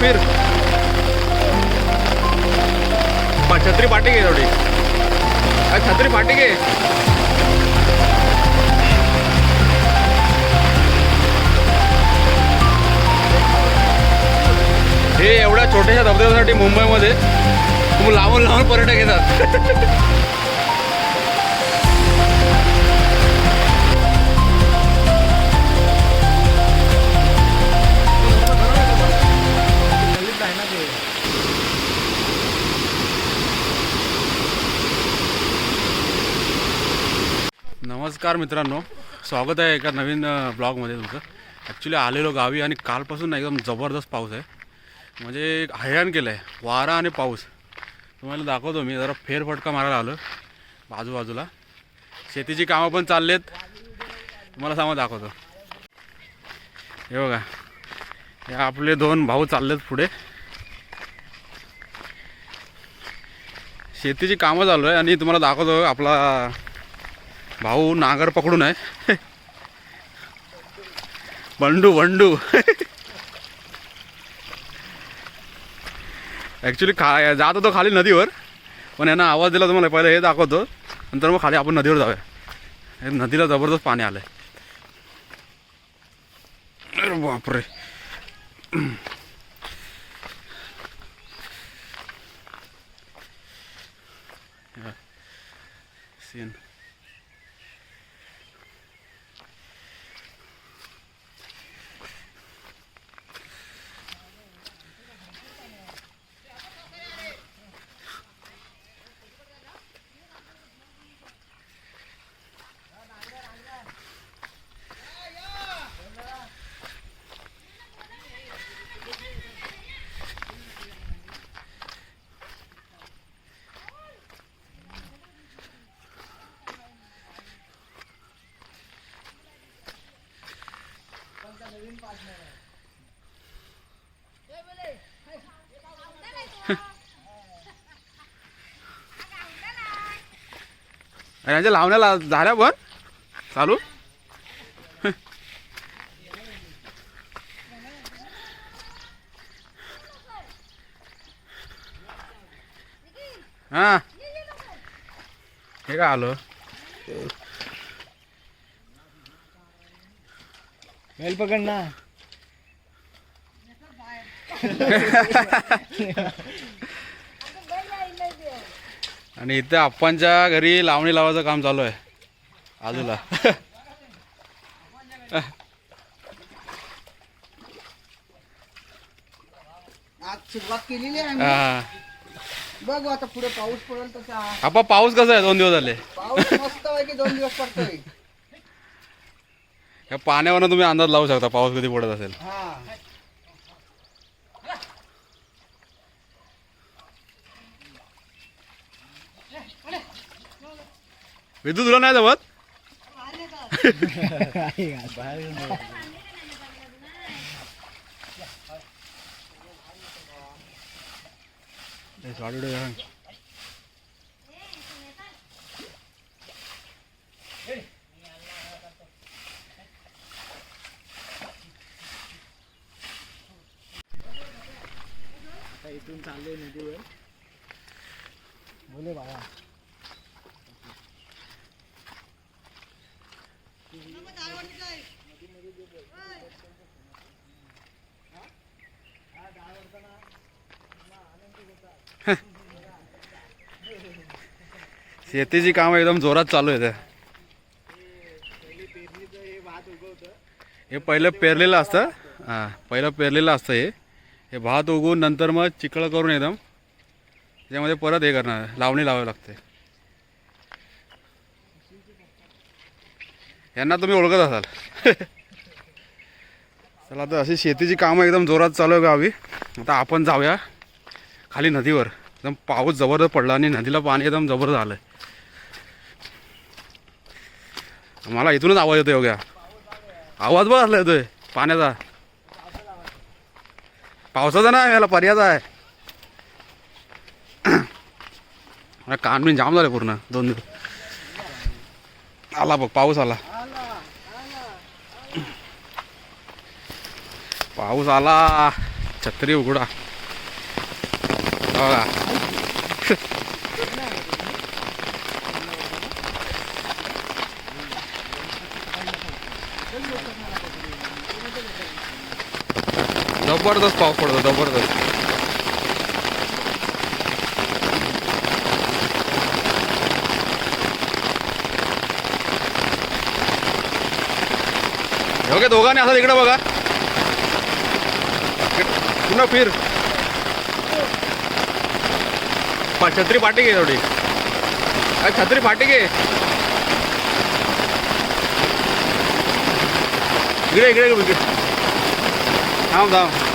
फिर। छत्री फाटी घे थोडी। अरे छत्री फाटी घे हे एवढ्या छोट्याशा धबधब्यासाठी मुंबईमध्ये खूप लांबून लांबून पर्यटक येतात. नमस्कार मित्रांनो. स्वागत आहे एका नवीन ब्लॉगमध्ये तुमचं. ॲक्च्युली आलेलो गावी आणि कालपासून एकदम जबरदस्त पाऊस आहे. म्हणजे हैराण केलं आहे वारा आणि पाऊस. तुम्हाला दाखवतो मी जरा फेरफटका मारायला आलो बाजूबाजूला. शेतीची कामं पण चाललेत. तुम्हाला सांगा दाखवतो. हे बघा. हे आपले दोन भाऊ चाललेत पुढे. शेतीची कामं चालू आहे आणि तुम्हाला दाखवतो आपला भाऊ नांगर पकडून आहे. बंडू बंडू. ॲक्च्युली खा जात होतो खाली नदीवर पण यांना आवाज दिला तुम्हाला पहिले हे दाखवतो. नंतर मग खाली आपण नदीवर जाऊया. हे नदीला जबरदस्त पाणी आलं आहे बापरे. सीन यांच्या लावण्याला झाल्या पण चालू. हा. हे काय आलं? वेल पकड ना. आणि इथं आप्पांच्या घरी लावणी लावायचं काम चालू आहे. बाजूला. आज सुरुवात केलेली आहे आम्ही. हा. बघू आता पुढे पाऊस पडेल तसा आप्पा पाऊस कसा आहे? दोन दिवस झाले. पाऊस मस्त आहे की दोन दिवस पडतोय? या पाण्यावरनं तुम्ही अंदाज लावू शकता पाऊस कधी पडत असेल. हा. विदू तुला नाही जमत आता शेतीची कामं एकदम जोरात चालू आहेत. हे पहिलं पेरलेलं असतं. हां पहिलं पेरलेलं असतं हे. हे भात उगवून नंतर मग चिकळ करून एकदम त्याच्यामध्ये परत हे करणार लावणी लावावी लागते. यांना तुम्ही ओळखत असाल. चला आता अशी शेतीची कामं एकदम जोरात चालू आहे गावी. आता आपण जाऊया खाली नदीवर. एकदम पाऊस जबरदस्त पडला आणि नदीला पाणी एकदम जबरदस्त आलं मला इथूनच आवाज येतो योग्या हो आवाज बघ असला येतोय. पाण्याचा. पावसाचा नाही याला पर्यायचा आहे. कान बिन जाम झाले पूर्ण. दोन दिवस. आला बघ पाऊस आला. पाऊस आला. छत्री उघडा. बघा. जबरदस्त पाऊस पडतो जबरदस्त. ओके दोघांनी असं इकडे बघा. पुन्हा फिर. छत्री फाटी घे थोडी. अरे छत्री फाटी घे. इकडे इकडे इकडे. थांब थांब.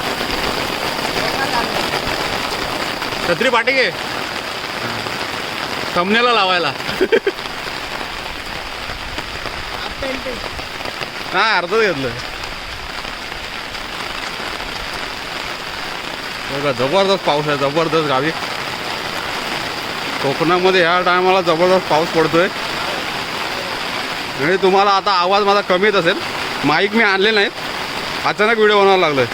छत्री पाटी घे. लावायला. हा अर्धच घेतलं. बघा जबरदस्त पाऊस आहे जबरदस्त गावी. कोकणामध्ये ह्या टायमाला जबरदस्त पाऊस पडतोय. आणि तुम्हाला आता आवाज माझा कमीच असेल. माईक मी आणले नाहीत. अचानक व्हिडिओ बनवायला लागलोय.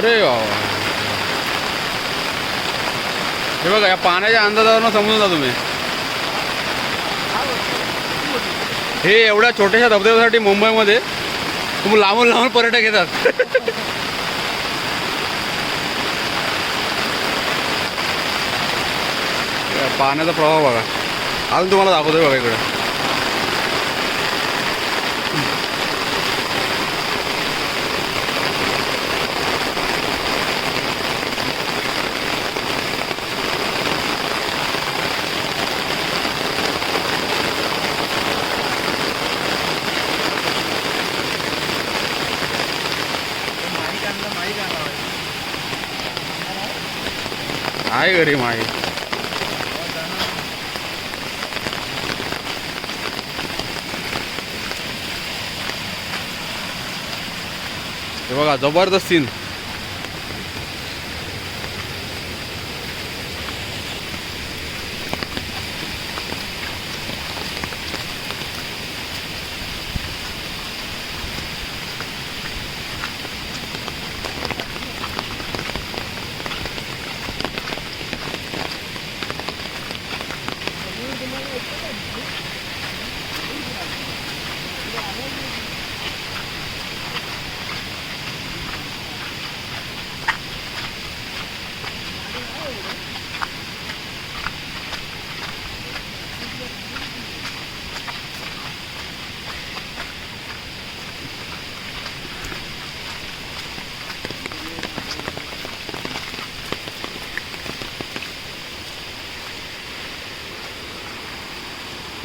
अरे वा हे बघा या पाण्याच्या अंदाजावरनं समजून जा तुम्ही हे एवढ्या छोट्याशा धबधब्यासाठी मुंबईमध्ये तुम्ही लांबून लांबून पर्यटक येतात या पाण्याचा प्रवाह बघा अजून तुम्हाला दाखवतोय बघा इकडे आहे घरी हे बघा जबरदस्त सीन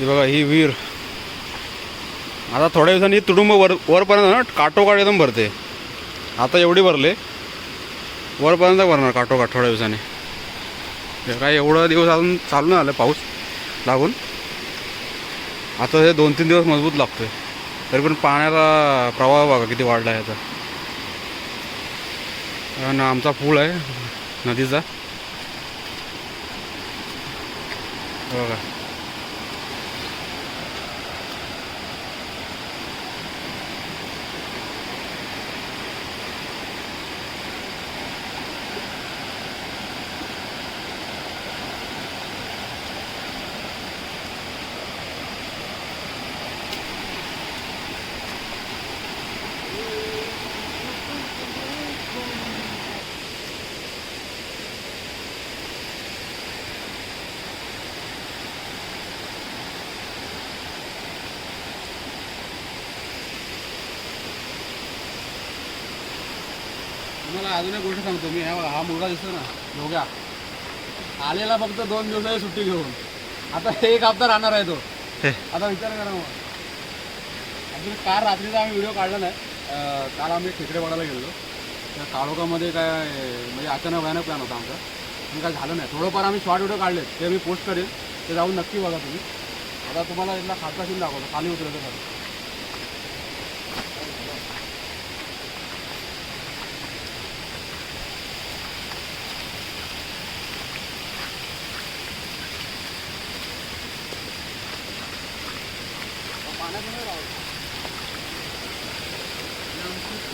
हे बघा ही विहीर. आता थोड्या दिवसांनी तुडुंब वर वरपर्यंत ना काठोकाठ एकदम भरते. आता एवढी भरले. वरपर्यंत भरणार काठोकाठ थोड्या दिवसांनी. काय एवढं दिवस अजून चालू नाही आलं पाऊस लागून. आता हे दोन तीन दिवस मजबूत लागतोय. तरी पण पाण्याचा प्रवाह बघा किती वाढला आहे आता. आणि आमचा पूल आहे नदीचा. बघा. अजून एक गोष्ट सांगतो मी. हा हा मुलगा दिसतो ना योग्या आलेला फक्त दोन दिवसाची सुट्टी घेऊन. आता एक हप्ता राहणार आहे तो. आता विचार करा मग. अजून कार रात्रीचा आम्ही व्हिडिओ काढला नाही. काल आम्ही खेकडे बघायला गेलो त्या काळोखामध्ये काय म्हणजे अचानक भयानक प्लॅन होता आमचा. पण काय झालं नाही. थोडंफार आम्ही शॉर्ट व्हिडिओ काढले ते मी पोस्ट करेन. ते जाऊन नक्की बघा तुम्ही. आता तुम्हाला इथला खालचा सीन दाखवतो. खाली उतरायचं खाली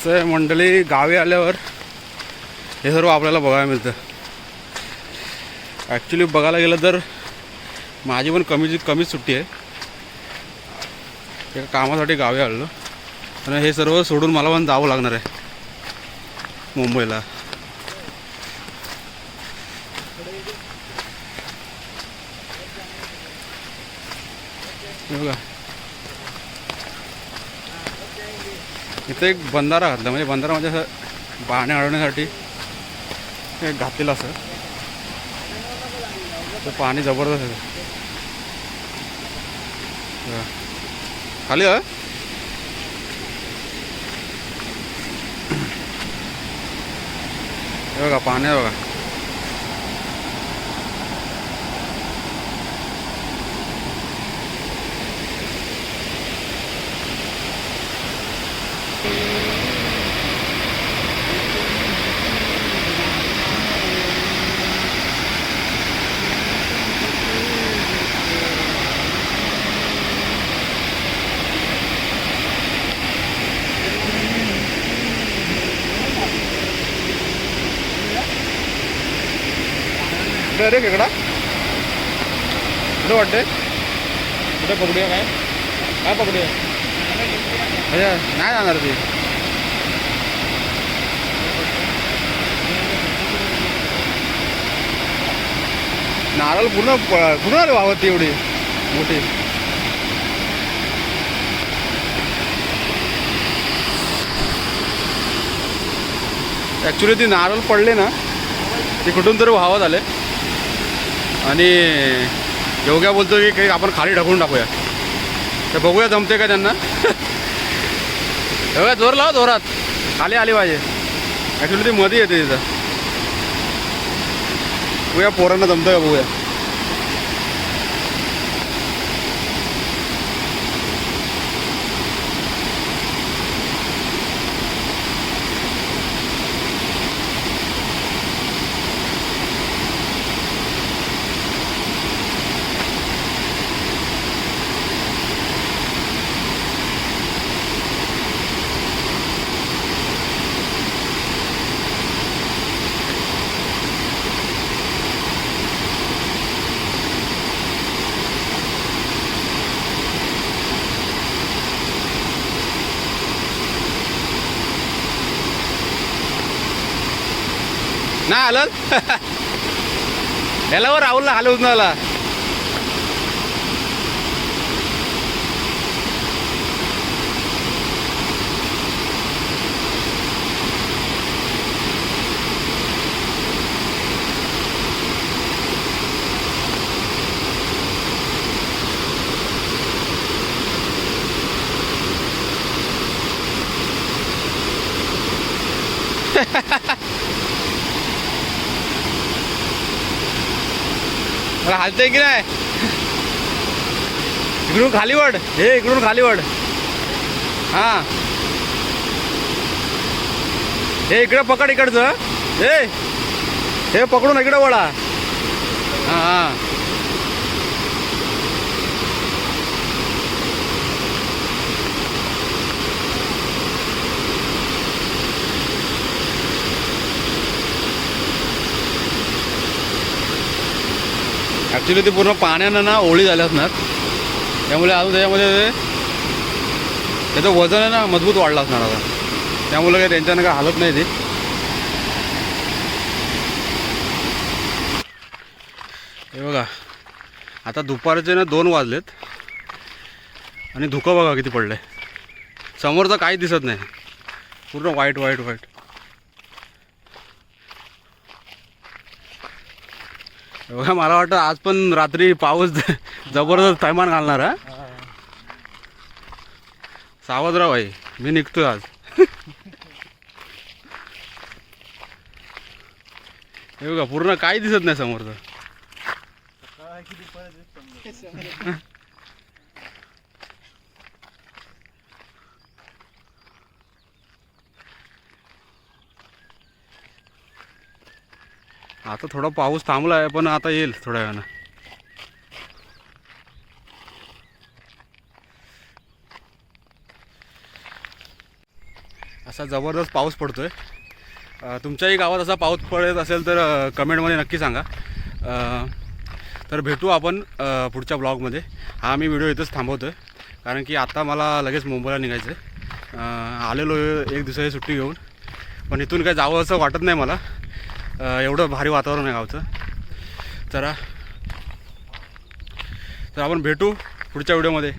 तसं आहे मंडळी गावी आल्यावर हे सर्व आपल्याला बघायला मिळतं. ॲक्च्युली बघायला गेलं तर माझी पण कमी कमीच सुट्टी आहे. एका कामासाठी गावी आलो आणि हे सर्व सोडून मला पण जावं लागणार आहे. मुंबईला. बघा. इथं एक बंधारा घातला म्हणजे बंधारा म्हणजे असं पाणी अडवण्यासाठी एक घातलेलं असं. तर पाणी जबरदस्त आहे. खाली अ बघा पाणी आहे बघा. रे खेकडा? कुठं वाटते कुठे पकडूया काय? काय पकडूया? अच्छा नाही जाणार ती. नारळ पूर्ण पूर्ण आली वावत ती एवढी मोठी. ॲक्च्युली ती नारळ पडले ना ते कुठून तरी व्हावं झाले. आणि योग्या बोलतो की काही आपण खाली ढकलून टाकूया. तर बघूया जमते का त्यांना. एवढ्या जोर लावा जोरात. खाली आली पाहिजे. ॲक्च्युली ती मध्ये येते तिथं. बघूया पोरांना जमतं का बघूया. नाही आलं याला राहुलला हलवून आला मला हालतंय की नाही? इकडून खाली वड हे इकडून खाली वड हा. हे इकडं पकड इकडचं हे. हे. पकडून इकडं वडा हा हा. ॲक्च्युली ते पूर्ण पाण्यानं ना ओळी झाल्या असणार. त्यामुळे अजून त्याच्यामध्ये त्याचं वजन आहे ना मजबूत वाढलं असणार आता. त्यामुळे काही त्यांच्यानं काय हालत नाही ते. हे बघा. आता दुपारचे ना दोन वाजलेत. आणि धुकं बघा किती पडलं आहे समोरचं काही दिसत नाही. पूर्ण वाईट वाईट वाईट बघा मला वाटतं आज पण रात्री पाऊस जबरदस्त थैमान घालणार हा? सावध राहा भाई मी निघतोय आज. हे बघा पूर्ण काही दिसत नाही समोरचं. आता थोडा पाऊस थांबला आहे पण आता येईल थोड्या वेळानं. असा जबरदस्त पाऊस पडतोय. आहे तुमच्याही गावात असा पाऊस पडत असेल तर कमेंटमध्ये नक्की सांगा. तर भेटू आपण पुढच्या ब्लॉगमध्ये. हा मी व्हिडिओ इथंच थांबवतो आहे कारण की आता मला लगेच मुंबईला निघायचं आहे आलेलो एक दिवसाची सुट्टी घेऊन. पण इथून काय जावं असं वाटत नाही मला. एवढं भारी वातावरण आहे गावचं. जरा तर आपण भेटू पुढच्या व्हिडिओमध्ये.